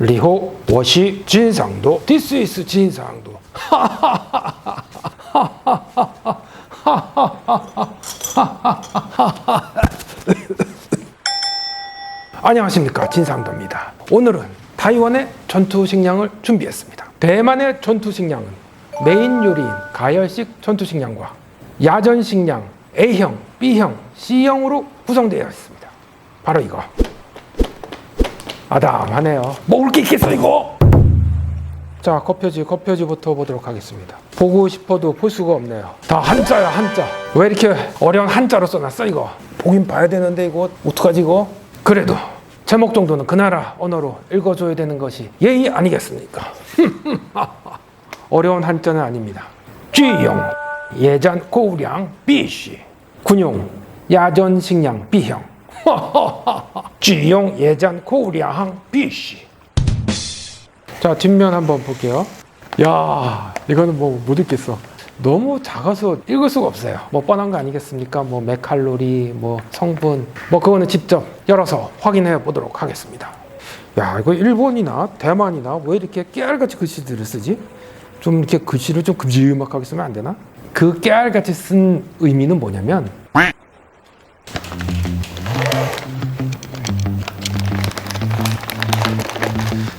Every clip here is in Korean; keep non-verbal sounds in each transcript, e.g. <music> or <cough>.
리호 워시 진상도 This is 진상도. <laughs> 안녕하십니까. 진상도입니다. 오늘은 타이완의 전투 식량을 준비했습니다. 대만의 전투 식량은 메인 요리인 가열식 전투 식량과 야전 식량 A형, B형, C형으로 구성되어 있습니다. 바로 이거 아담하네요. 먹을 게 있겠어 이거. 자, 겉표지, 겉표지부터 보도록 하겠습니다. 보고 싶어도 볼 수가 없네요. 다 한자야, 한자. 왜 이렇게 어려운 한자로 써놨어 이거? 보긴 봐야 되는데 이거 어떡하지 이거? 그래도 제목 정도는 그 나라 언어로 읽어줘야 되는 것이 예의 아니겠습니까? <laughs> 어려운 한자는 아닙니다. 쥐용, 예전 고우량, 비시, 군용, 야전 식량, B형. <laughs> 쥐용 예전 고우량항 비시. 자 뒷면 한번 볼게요. 야 이거는 뭐 못 읽겠어. 너무 작아서 읽을 수가 없어요. 뭐 뻔한 거 아니겠습니까? 뭐 메칼로리, 뭐 성분, 뭐 그거는 직접 열어서 확인해 보도록 하겠습니다. 야 이거 일본이나 대만이나 왜 이렇게 깨알같이 글씨들을 쓰지? 좀 이렇게 글씨를 좀 금지막하게 쓰면 안 되나? 그 깨알같이 쓴 의미는 뭐냐면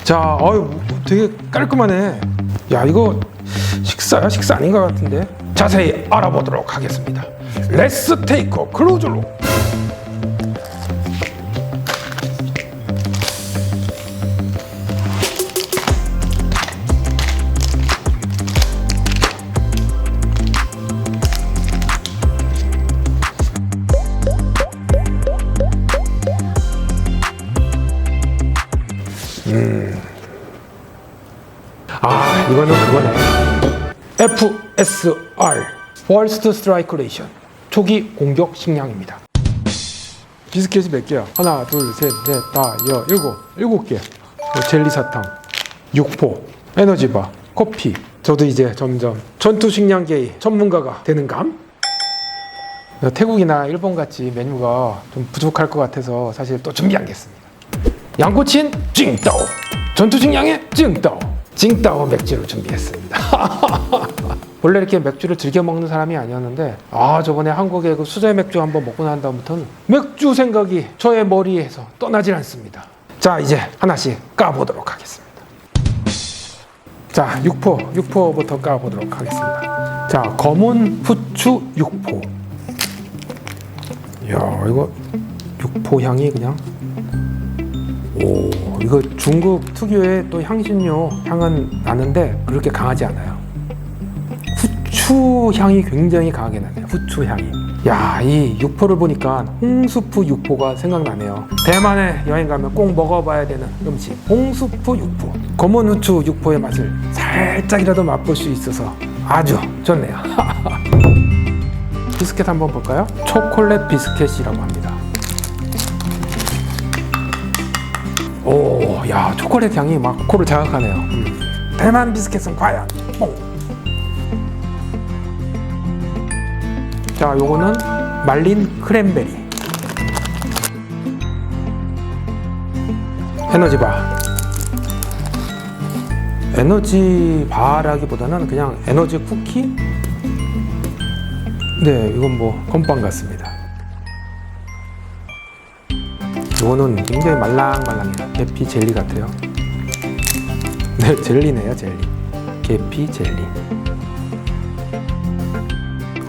자, 어유 되게 깔끔하네. 야, 이거 식사야? 식사 아닌 것 같은데. 자세히 알아보도록 하겠습니다. 레스 테이커 클로즈로. 아, 이거는 그거네. FSR, First Strike Ration. 초기 공격 식량입니다. 비스켓이 몇 개야? 하나, 둘, 셋, 넷, 다, 여, 일곱. 일곱 개. 뭐 젤리 사탕, 육포, 에너지바, 커피. 저도 이제 점점 전투 식량계의 전문가가 되는 감? 태국이나 일본 같이 메뉴가 좀 부족할 것 같아서 사실 또 준비하겠습니다. 양꼬친 찡따오 전투 식량의 찡따오 찡따오 맥주를 준비했습니다. <laughs> 원래 이렇게 맥주를 즐겨 먹는 사람이 아니었는데 아 저번에 한국에 그 수제 맥주 한번 먹고 난 다음부터는 맥주 생각이 저의 머리에서 떠나질 않습니다. 자 이제 하나씩 까보도록 하겠습니다. 자 육포 육포부터 까보도록 하겠습니다. 자 검은 후추 육포. 이야 이거 육포 향이 그냥 오, 이거 중국 특유의 또 향신료 향은 나는데 그렇게 강하지 않아요. 후추 향이 굉장히 강하게 나네요. 후추 향이. 야, 이 육포를 보니까 홍수프 육포가 생각나네요. 대만에 여행 가면 꼭 먹어봐야 되는 음식. 홍수프 육포. 검은 후추 육포의 맛을 살짝이라도 맛볼 수 있어서 아주 좋네요. <laughs> 비스켓 한번 볼까요? 초콜릿 비스켓이라고 합니다. 오, 야, 초콜릿 향이 막 코를 자극하네요. 음. 대만 비스켓은 과연? 뽕. 자, 요거는 말린 크랜베리. 에너지바. 에너지바라기보다는 그냥 에너지 쿠키? 네, 이건 뭐 건빵 같습니다. 이거는 굉장히 말랑말랑해요. 계피 젤리 같아요. 네, <laughs> 젤리네요, 젤리. 계피 젤리.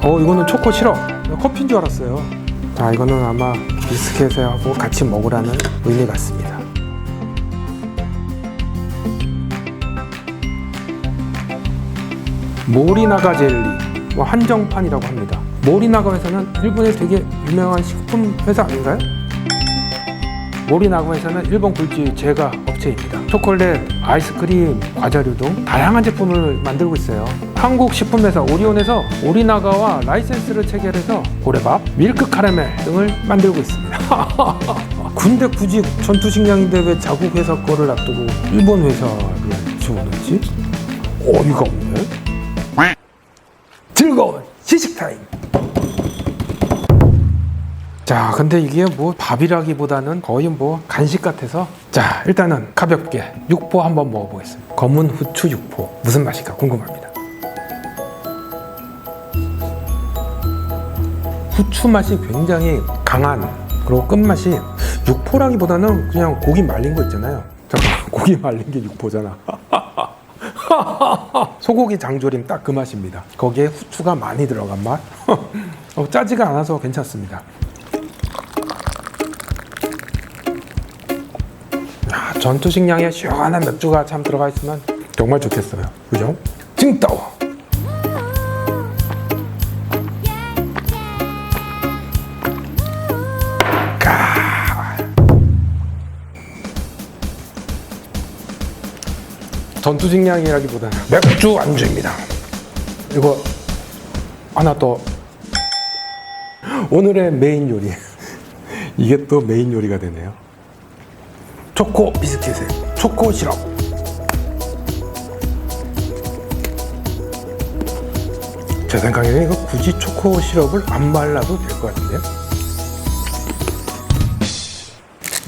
어, 이거는 초코 시럽. 커피인 줄 알았어요. 자, 이거는 아마 비스켓하고 같이 먹으라는 의미 같습니다. 모리나가 젤리, 뭐 한정판이라고 합니다. 모리나가 회사는 일본에 되게 유명한 식품 회사 아닌가요? 모리나고에서는 일본 굴지 제과 업체입니다. 초콜릿, 아이스크림, 과자류 등 다양한 제품을 만들고 있어요. 한국 식품회사 오리온에서 오리나가와 라이센스를 체결해서 고래밥, 밀크 카라멜 등을 만들고 있습니다. <laughs> 근데 굳이 전투식량인데 왜 자국 회사 거를 놔두고 일본 회사를 집어넣지? 어이가 없네. 자, 그 근데 이게 뭐 밥이라기보다는 거의 뭐 간식 같아서 자 일단은 가볍게 육포 한번 먹어보겠습니다. 검은 후추 육포 무슨 맛일까 궁금합니다. 후추 맛이 굉장히 강한 그리고 끝맛이 육포라기보다는 그냥 고기 말린 거 있잖아요. 잠깐 <laughs> 고기 말린 게 육포잖아. <laughs> 소고기 장조림 딱 그 맛입니다. 거기에 후추가 많이 들어간 맛. <laughs> 어, 짜지가 않아서 괜찮습니다. 전투식량에 시원한 맥주가 참 들어가 있으면 정말 좋겠어요. 그죠? 까. 전투식량이라기보다는 맥주 안주입니다. 이거 하나 더 오늘의 메인 요리 <laughs> 이게 또 메인 요리가 되네요. 초코 비스킷에 초코 시럽. 제 생각에는 이거 굳이 초코 시럽을 안 발라도 될 것 같은데요.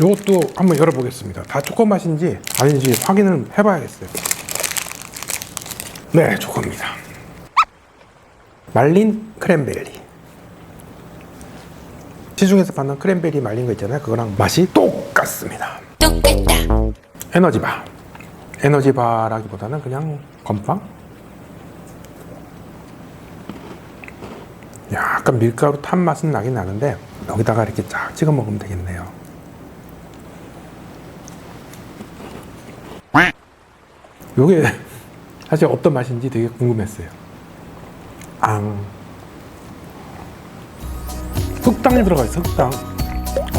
이것도 한번 열어보겠습니다. 다 초코 맛인지 아닌지 확인을 해봐야겠어요. 네, 초코입니다. 말린 크랜베리. 시중에서 파는 크랜베리 말린 거 있잖아요. 그거랑 맛이 똑같습니다. 에너지바. 에너지바라기보다는 그냥 건빵? 약간 밀가루 탄 맛은 나긴 나는데 여기다가 이렇게 쫙 찍어 먹으면 되겠네요. 요게 <laughs> 사실 어떤 맛인지 되게 궁금했어요. 앙. 흑당이 들어가 있어, 흑당.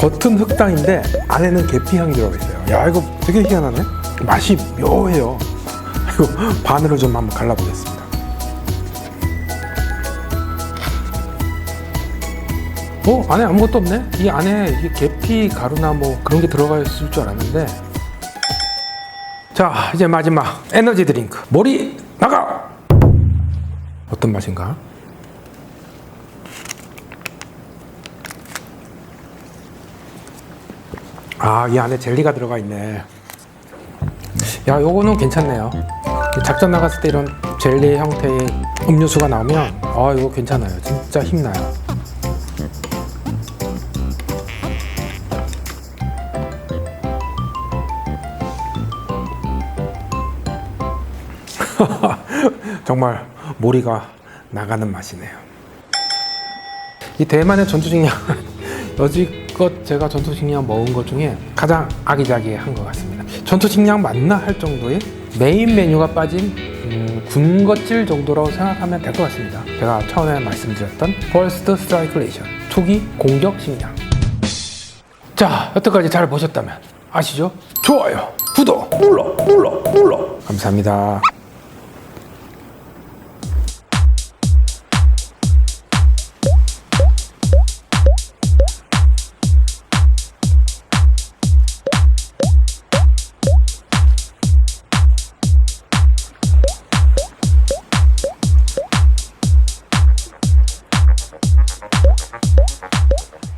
겉은 흑당인데 안에는 계피향이 들어가 있어요. 야, 이거 되게 희한하네. 맛이 묘해요. <laughs> 이거 반으로 좀 한번 갈라보겠습니다. 어? 안에 아무것도 없네? 이 안에 이게 계피 가루나 뭐 그런 게 들어가 있을 줄 알았는데 자 이제 마지막 에너지 드링크 머리 나가 어떤 맛인가? 아 이 안에 젤리가 들어가 있네. 야 요거는 괜찮네요. 작전 나갔을 때 이런 젤리 형태의 음료수가 나오면 아 이거 괜찮아요. 진짜 힘나요. <laughs> 정말 머리가 나가는 맛이네요. 이 대만의 전투식량 <laughs> 여지 껏 제가 전투식량 먹은 것 중에 가장 아기자기한 것 같습니다. 전투식량 맞나 할 정도의 메인 메뉴가 빠진 음, 군것질 정도라고 생각하면 될 것 같습니다. 제가 처음에 말씀드렸던 퍼스트 스트라이클레이션 초기 공격 식량. 자 여태까지 잘 보셨다면 아시죠? 좋아요, 구독 눌러 눌러 눌러. 감사합니다.